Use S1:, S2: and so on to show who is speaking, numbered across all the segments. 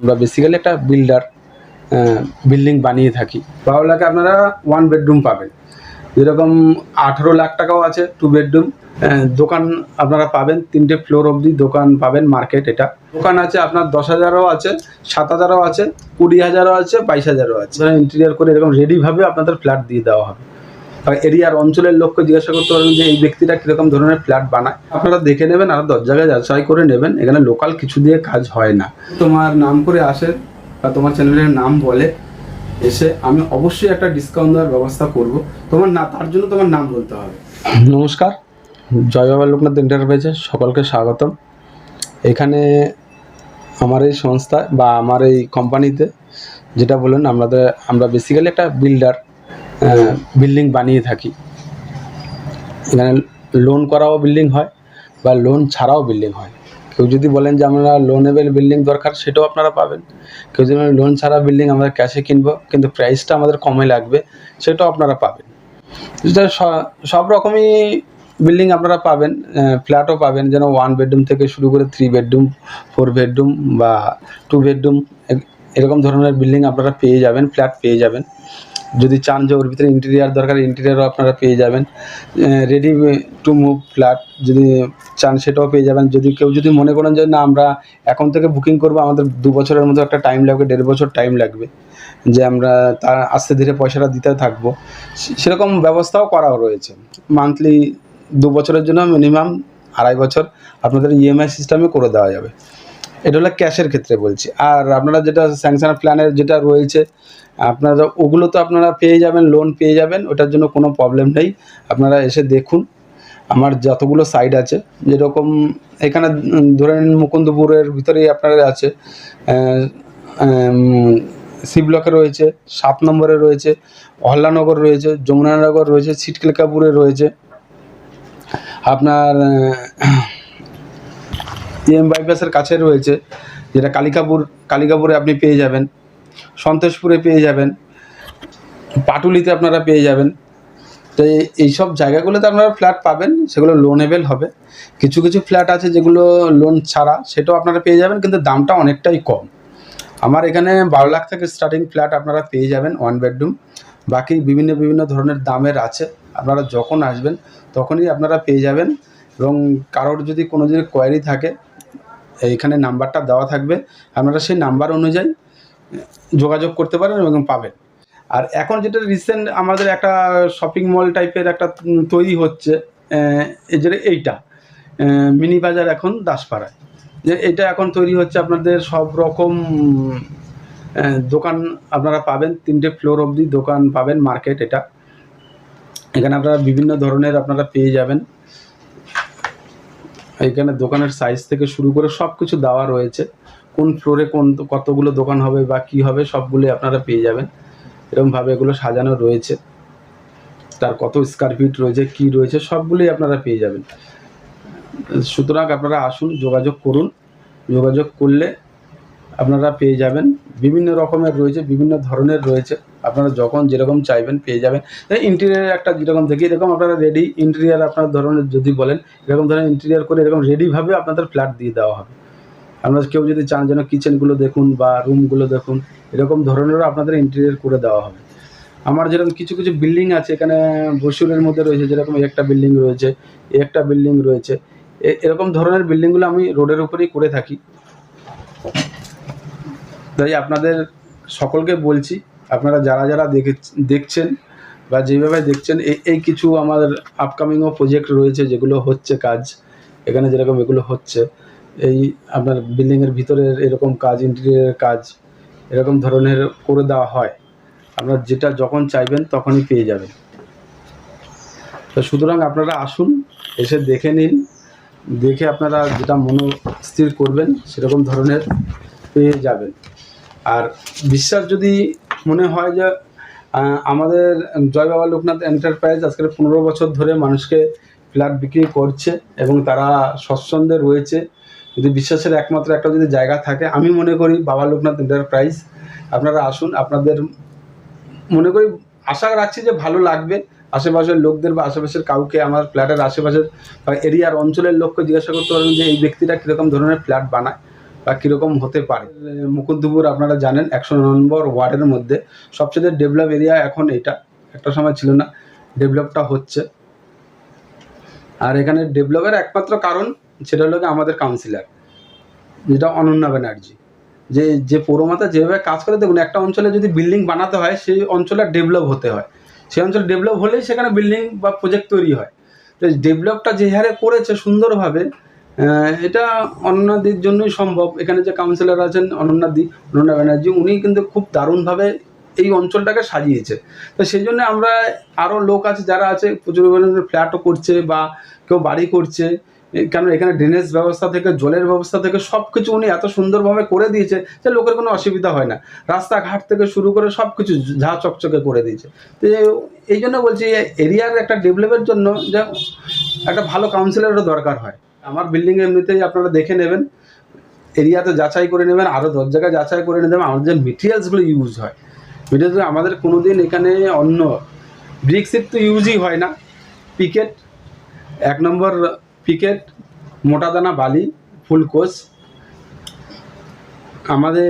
S1: আমরা বেসিক্যালি একটা builder building বানিয়ে থাকি। বারো লাখে আপনারা ওয়ান বেডরুম পাবেন। যেরকম আঠেরো লাখ টাকাও আছে টু বেডরুম দোকান আপনারা পাবেন, তিনটে ফ্লোর অবধি দোকান পাবেন মার্কেট এটা। দোকান আছে আপনার দশ হাজারও আছে, সাত হাজারও আছে, কুড়ি হাজারও আছে, বাইশ হাজারও আছে। ইন্টেরিয়ার করে এরকম রেডিভাবে আপনাদের ফ্ল্যাট দিয়ে দেওয়া হবে। এরিয়ার অঞ্চলের লোককে জিজ্ঞাসা করতে পারবেন যে এই ব্যক্তিটা কীরকম ধরনের ফ্ল্যাট বানায়। আপনারা দেখে নেবেন, আর দশ জায়গায় যাচাই করে নেবেন। এখানে লোকাল কিছু দিয়ে কাজ হয় না। তোমার নাম করে আসে বা তোমার চ্যানেলের নাম বলে, এসে আমি অবশ্যই একটা ডিসকাউন্ট দেওয়ার ব্যবস্থা করব। তোমার না, তার জন্য তোমার নাম বলতে হবে। নমস্কার, জয় বাবা লোকনাথ এন্টারপ্রাইজে সকলকে স্বাগতম। এখানে আমার এই সংস্থায় বা আমার এই কোম্পানিতে যেটা বললেন, আমাদের, আমরা বেসিক্যালি একটা বিল্ডার বিল্ডিং বানিয়ে থাকি। এখানে লোন করাও বিল্ডিং হয় বা লোন ছাড়াও বিল্ডিং হয়। কেউ যদি বলেন যে আমরা লোনেবেল বিল্ডিং দরকার, সেটাও আপনারা পাবেন। কেউ যদি লোন ছাড়া বিল্ডিং আমরা ক্যাশে কিনবো, কিন্তু প্রাইসটা আমাদের কমে লাগবে, সেটাও আপনারা পাবেন। সব রকমই বিল্ডিং আপনারা পাবেন ফ্ল্যাটও পাবেন, যেন ওয়ান বেডরুম থেকে শুরু করে থ্রি বেডরুম ফোর বেডরুম বা টু বেডরুম এরকম ধরনের বিল্ডিং আপনারা পেয়ে যাবেন ফ্ল্যাট পেয়ে যাবেন। যদি চান যে ওর ভিতরে ইন্টেরিয়ার দরকার ইন্টেরিয়ারও আপনারা পেয়ে যাবেন। রেডি টু মুভ ফ্ল্যাট যদি চান সেটাও পেয়ে যাবেন। যদি কেউ যদি মনে করেন যে না, আমরা এখন থেকে বুকিং করব, আমাদের দু বছরের মতো একটা টাইম লাগবে, দেড় বছর টাইম লাগবে, যে আমরা তার আস্তে ধীরে পয়সাটা দিতে থাকব। সেরকম ব্যবস্থাও করাও রয়েছে। মান্থলি দু বছরের জন্য মিনিমাম আড়াই বছর আপনাদের ইএমআই সিস্টেমে করে দেওয়া যাবে। এটা হলো ক্যাশের ক্ষেত্রে বলছি। আর আপনারা যেটা স্যাংশন প্ল্যানের যেটা রয়েছে, আপনারা ওগুলো তো আপনারা পেয়ে যাবেন লোন পেয়ে যাবেন, ওটার জন্য কোনো প্রবলেম নেই। আপনারা এসে দেখুন, আমার যতগুলো সাইড আছে, যেরকম এখানে ধরে নিন মুকুন্দপুরের ভিতরেই আপনার আছে সি ব্লকে রয়েছে, সাত নম্বরে রয়েছে অহল্লানগর রয়েছে, যমুনানগর রয়েছে, ছিটকেলকাপুরে রয়েছে। আপনার ইএম বাইপাসের কাছে রয়েছে, যেটা কালিকাপুর, কালিকাপুরে আপনি পেয়ে যাবেন, সন্তোষপুরে পেয়ে যাবেন, পাটুলিতে আপনারা পেয়ে যাবেন। তো এই- এইসব জায়গাগুলোতে আপনারা ফ্ল্যাট পাবেন, সেগুলো লোনেবেল হবে। কিছু কিছু ফ্ল্যাট আছে যেগুলো লোন ছাড়া, সেটাও আপনারা পেয়ে যাবেন, কিন্তু দামটা অনেকটাই কম। আমার এখানে বারো লাখ থেকে স্টার্টিং ফ্ল্যাট আপনারা পেয়ে যাবেন ওয়ান বেডরুম বাকি বিভিন্ন বিভিন্ন ধরনের দামের আছে। আপনারা যখন আসবেন, তখনই আপনারা পেয়ে যাবেন। এবং কারোর যদি কোনো যদি কোয়ারি থাকে এইখানে নাম্বারটা দেওয়া থাকবে। আপনারা সেই নাম্বার অনুযায়ী যোগাযোগ করতে পারেন এবং পাবেন। আর এখন যেটা রিসেন্ট আমাদের একটা শপিং মল টাইপের একটা তৈরি হচ্ছে আহ, এই যে এইটা মিনি বাজার এখন দাসপাড়ায়। যে এটা এখন তৈরি হচ্ছে আপনাদের সব রকম দোকান আপনারা পাবেন তিনটে ফ্লোর অবধি দোকান পাবেন মার্কেট এটা। এখানে আপনারা বিভিন্ন ধরনের আপনারা পেয়ে যাবেন। এখানে দোকানের সাইজ থেকে শুরু করে সব কিছু দেওয়া রয়েছে। কোন ফ্লোরে কোন কতগুলো দোকান হবে বা কি হবে সবগুলোই আপনারা পেয়ে যাবেন। এরকমভাবে এগুলো সাজানো রয়েছে। তার কত স্কোয়ার ফিট রয়েছে, কি রয়েছে, সবগুলোই আপনারা পেয়ে যাবেন। সুতরাং আপনারা আসুন, যোগাযোগ করুন। যোগাযোগ করলে আপনারা পেয়ে যাবেন। বিভিন্ন রকমের রয়েছে, বিভিন্ন ধরনের রয়েছে। আপনারা যখন যেরকম চাইবেন পেয়ে যাবেন। ইন্টেরিয়ার একটা যেরকম দেখি, এরকম আপনারা রেডি ইন্টেরিয়ার আপনার ধরনের যদি বলেন, এরকম ধরনের ইন্টেরিয়ার করে এরকম রেডিভাবে আপনাদের ফ্ল্যাট দিয়ে দেওয়া হবে। আপনারা কেউ যদি চান যেন কিচেনগুলো দেখুন বা রুমগুলো দেখুন, এরকম ধরনেরও আপনাদের ইন্টেরিয়ার করে দেওয়া হবে। আমার যেরকম কিছু কিছু বিল্ডিং আছে, এখানে বসুরের মধ্যে রয়েছে, যেরকম একটা বিল্ডিং রয়েছে, একটা বিল্ডিং রয়েছে এরকম ধরনের বিল্ডিংগুলো আমি রোডের উপরেই করে থাকি। তাই আপনাদের সকলকে বলছি, আপনারা যারা যারা দেখে দেখছেন বা যেভাবে দেখছেন এই এই কিছু আমাদের আপকামিংও প্রজেক্ট রয়েছে যেগুলো হচ্ছে কাজ। এখানে যেরকম এগুলো হচ্ছে, এই আপনার বিল্ডিংয়ের ভিতরের এরকম কাজ ইন্টেরিয়ারের কাজ, এরকম ধরনের করে দেওয়া হয়। আপনার যেটা যখন চাইবেন তখনই পেয়ে যাবেন। তো সুতরাং আপনারা আসুন, এসে দেখে নিন, দেখে আপনারা যেটা মনস্থির করবেন, সেরকম ধরনের পেয়ে যাবেন। আর বিশ্বাস যদি মনে হয় যে আমাদের জয় বাবা লোকনাথ এন্টারপ্রাইজ আজকের পনেরো বছর ধরে মানুষকে ফ্ল্যাট বিক্রি করছে এবং তারা স্বচ্ছন্দে রয়েছে। যদি বিশ্বাসের একমাত্র একটা যদি জায়গা থাকে, আমি মনে করি বাবা লোকনাথ এন্টারপ্রাইজ আপনারা আসুন, আপনাদের মনে করি, আশা রাখছি যে ভালো লাগবে। আশেপাশের লোকদের বা আশেপাশের কাউকে আমার ফ্ল্যাটের আশেপাশের বা এরিয়ার অঞ্চলের লোককে জিজ্ঞাসা করতে পারবেন যে এই ব্যক্তিটা কীরকম ধরনের ফ্ল্যাট বানায়। বা কীরকম হতে পারে? মুকুন্দপুর আপনারা জানেন, একশো নম্বর ওয়ার্ডের মধ্যে সবচেয়ে ডেভেলপ এরিয়া এখন এটা। একটা সময় ছিল না ডেভেলপটা হচ্ছে। আর এখানে ডেভেলপের একমাত্র কারণ সেটা হলো আমাদের কাউন্সিলর যেটা অনন্যা ব্যানার্জি। যে যে পৌরমাতা যেভাবে কাজ করে, দেখুন একটা অঞ্চলে যদি বিল্ডিং বানাতে হয়, সেই অঞ্চলে ডেভেলপ হতে হয়। সেই অঞ্চল ডেভেলপ হলেই সেখানে বিল্ডিং বা প্রজেক্ট তৈরি হয়। তো ডেভেলপটা যে হারে করেছে সুন্দরভাবে এটা অনন্যাদির জন্যই সম্ভব। এখানে যে কাউন্সিলর আছেন অনন্যাদি, অনন্যা ব্যানার্জি, উনি কিন্তু খুব দারুণভাবে এই অঞ্চলটাকে সাজিয়েছে। তো সেই জন্য আমরা আরও লোক আছে যারা আছে, প্রচুর পরিমাণে ফ্ল্যাটও করছে বা কেউ বাড়ি করছে কেন এখানে ড্রেনেজ ব্যবস্থা থেকে, জলের ব্যবস্থা থেকে সব কিছু উনি এত সুন্দরভাবে করে দিয়েছে যে লোকের কোনো অসুবিধা হয় না। রাস্তাঘাট থেকে শুরু করে সব কিছু ঝা চকচকে করে দিয়েছে। তো এই- জন্য বলছি এরিয়ার একটা ডেভেলপের জন্য যে একটা ভালো কাউন্সিলরেরও দরকার হয়। আমার বিল্ডিং এমনিতেই আপনারা দেখে নেবেন, এরিয়াতে যাচাই করে নেবেন আরও দশ জায়গায় যাচাই করে নেবেন, আমাদের যে মেটেরিয়ালসগুলো ইউজ হয়। মেটেরিয়ালস আমাদের কোনো দিন এখানে অন্য ব্রিক্সের তো ইউজই হয় না। পিকেট এক নম্বর পিকেট মোটা দানা বালি ফুলকোষ আমাদের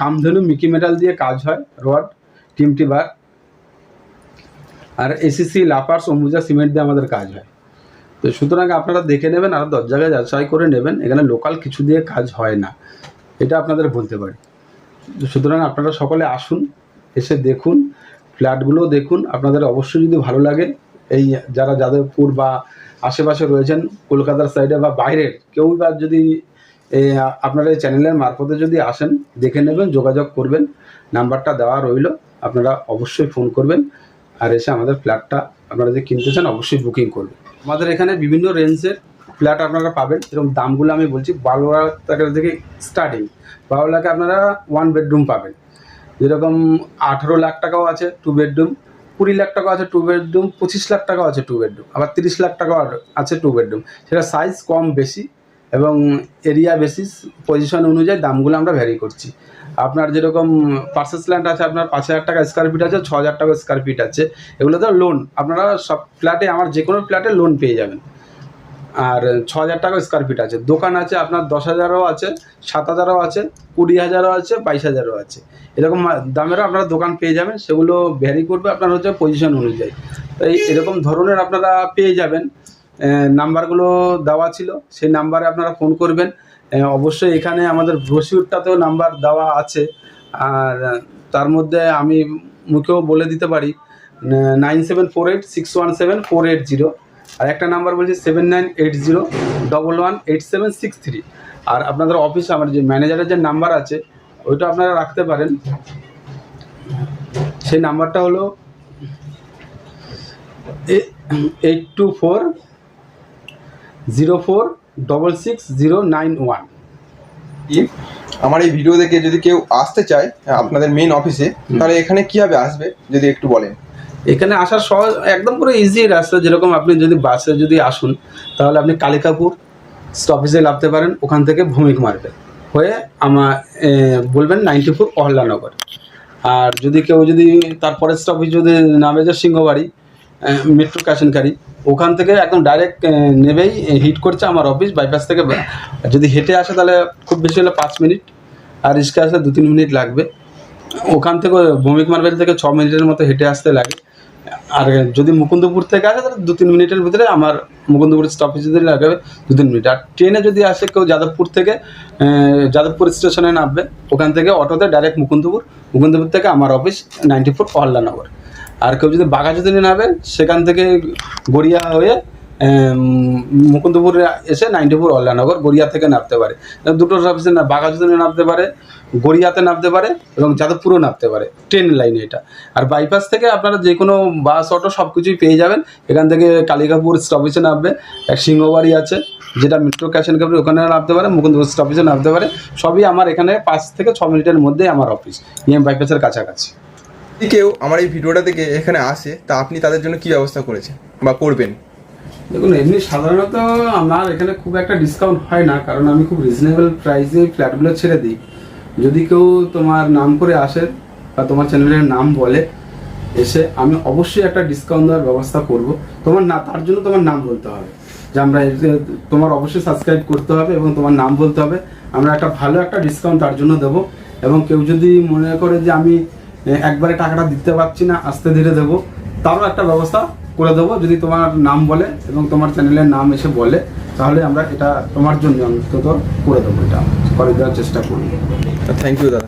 S1: কামধেনু মিকি মেটাল দিয়ে কাজ হয়, রড টিমটি বার আর এসিসি লাপার্স অম্বুজা সিমেন্ট দিয়ে আমাদের কাজ হয়। তো সুতরাং আপনারা দেখে নেবেন, আর দশ জায়গায় যাচাই করে নেবেন, এখানে লোকাল কিছু দিয়ে কাজ হয় না। এটা আপনাদের বলতে পারি। সুতরাং আপনারা সকলে আসুন, এসে দেখুন ফ্ল্যাটগুলো দেখুন। আপনাদের অবশ্যই যদি ভালো লাগে, এই যারা যাদবপুর বা আশেপাশে রয়েছেন, কলকাতার সাইডে বা বাইরের, কেউ বা যদি আপনারা এই চ্যানেলের মারফতে যদি আসেন, দেখে নেবেন, যোগাযোগ করবেন, নাম্বারটা দেওয়া রইল, আপনারা অবশ্যই ফোন করবেন, আর এসে আমাদের ফ্ল্যাটটা আপনারা যে কিনতে চান, অবশ্যই বুকিং করবেন। আমাদের এখানে বিভিন্ন রেঞ্জের ফ্ল্যাট আপনারা পাবেন। এরকম দামগুলো আমি বলছি বারো লাখ থেকে স্টার্টিং বারো লাখে আপনারা ওয়ান বেডরুম পাবেন। যেরকম আঠেরো লাখ টাকাও আছে টু বেডরুম কুড়ি লাখ টাকা আছে টু বেডরুম পঁচিশ লাখ টাকাও আছে টু বেডরুম আবার তিরিশ লাখ টাকাও আছে টু বেডরুম সেটা সাইজ কম বেশি এবং এরিয়া বেসিস পজিশন অনুযায়ী দামগুলো আমরা ভ্যারি করছি। আপনার যেরকম পার্সেস ল্যান্ড আছে, আপনার পাঁচ হাজার টাকা স্কোয়ার ফিট আছে, ছ হাজার টাকা স্কোয়ার ফিট আছে। এগুলো তো লোন আপনারা সব ফ্ল্যাটে আমার যে কোনো ফ্ল্যাটে লোন পেয়ে যাবেন। আর ছ হাজার টাকা স্কোয়ার ফিট আছে। দোকান আছে, আপনার দশ হাজারও আছে, সাত হাজারও আছে, কুড়ি হাজারও আছে, বাইশ হাজারও আছে। এরকম দামেরও আপনারা দোকান পেয়ে যাবেন। সেগুলো ভ্যারি করবে আপনার হচ্ছে পজিশন অনুযায়ী। তাই এরকম ধরনের আপনারা পেয়ে যাবেন। নাম্বারগুলো দেওয়া ছিল। সেই নাম্বারে আপনারা ফোন করবেন। অবশ্যই এখানে আমাদের ব্রোশিউরটাতেও নাম্বার দেওয়া আছে। আর তার মধ্যে আমি মুখেও বলে দিতে পারি nine seven four eight six one seven four eight zero আর একটা নাম্বার বলছি seven nine eight zero double one eight seven six three আর আপনাদের অফিসে আমার যে ম্যানেজারের যে নাম্বার আছে, ওইটা আপনারা রাখতে পারেন। সেই নাম্বারটা হলো eight two four zero four double six zero nine one
S2: আমার এই ভিডিও দেখে যদি কেউ আসতে চায় আপনাদের মেন অফিসে তাহলে এখানে কীভাবে আসবে যদি একটু বলেন?
S1: এখানে আসার সহজ একদম পুরো ইজি রাস্তা যেরকম আপনি যদি বাসে যদি আসুন তাহলে আপনি কালিকাপুর স্টপেজে নামতে পারেন ওখান থেকে ভূমিক মার্কেট হয়ে আমার বলবেন নাইনটি ফোর অহল্লানগর আর যদি কেউ যদি তারপরে স্টপেজ যদি নামে যে সিংহবাড়ি মেট্রো ক্যাশনকারি ওখান থেকে একদম ডাইরেক্ট নেবেই হিট করছে আমার অফিস বাইপাস থেকে যদি হেঁটে আসে তাহলে খুব বেশি হলে পাঁচ মিনিট আর রিক্সা আসলে দু তিন মিনিট লাগবে। ওখান থেকে ভৌমিক মার্বেল থেকে ছ মিনিটের মতো হেঁটে আসতে লাগে। আর যদি মুকুন্দপুর থেকে আসে তাহলে দু তিন মিনিটের ভিতরে আমার মুকুন্দপুর স্টপেজ যদি লাগবে দু তিন মিনিট আর ট্রেনে যদি আসে কেউ যাদবপুর থেকে যাদবপুর স্টেশনে নামবে, ওখান থেকে অটোতে ডাইরেক্ট মুকুন্দপুর মুকুন্দপুর থেকে আমার অফিস নাইনটি ফোর অহল্লানগর আর কেউ যদি বাঘাযতীনে নামে, সেখান থেকে গড়িয়া হয়ে মুকুন্দপুরে এসে নাইনটি ফোর অল্লানগর গড়িয়া থেকে নামতে পারে। দুটো অফিসে না বাঘাযতীনে নামতে পারে, গড়িয়াতে নামতে পারে এবং যাদবপুরও নামতে পারে। ট্রেন লাইনে এটা। আর বাইপাস থেকে আপনারা যে কোনো বাস অটো সব কিছুই পেয়ে যাবেন। এখান থেকে কালিকাপুর স্টপেজে নামবে। এক সিংহবাড়ি আছে, যেটা মেট্রো ক্যাশন কাপড় ওখানে নামতে পারে, মুকুন্দপুর স্টপেজে নামতে পারে। সবই আমার এখানে পাঁচ থেকে ছ মিনিটের মধ্যেই আমার অফিস ইএম বাইপাসের কাছাকাছি।
S2: যদি কেউ আমার এই ভিডিওটা দেখে এখানে আসে, তা আপনি তাদের জন্য কি ব্যবস্থা করেছেন বা করবেন?
S1: দেখুন, এমনি সাধারণত আমার এখানে খুব একটা ডিসকাউন্ট হয় না, কারণ আমি খুব রিজনেবল প্রাইসে ফ্ল্যাটগুলো ছেড়ে দিই। যদি কেউ তোমার নাম করে আসে বা তোমার চ্যানেলের নাম বলে এসে, আমি অবশ্যই একটা ডিসকাউন্ট দেওয়ার ব্যবস্থা করব। তোমার না, তার জন্য তোমার নাম বলতে হবে। যে আমরা তোমার অবশ্যই সাবস্ক্রাইব করতে হবে এবং তোমার নাম বলতে হবে। আমরা একটা ভালো একটা ডিসকাউন্ট তার জন্য দেবো এবং কেউ যদি মনে করে যে আমি একবারে টাকাটা দিতে পারছি না, আস্তে ধীরে দেবো। তারও একটা ব্যবস্থা করে দেবো, যদি তোমার নাম বলে এবং তোমার চ্যানেলের নাম এসে বলে, তাহলে আমরা এটা তোমার জন্য অন্তত করে দেবো এটা, করে দেওয়ার চেষ্টা করি।
S2: থ্যাংক ইউ দাদা।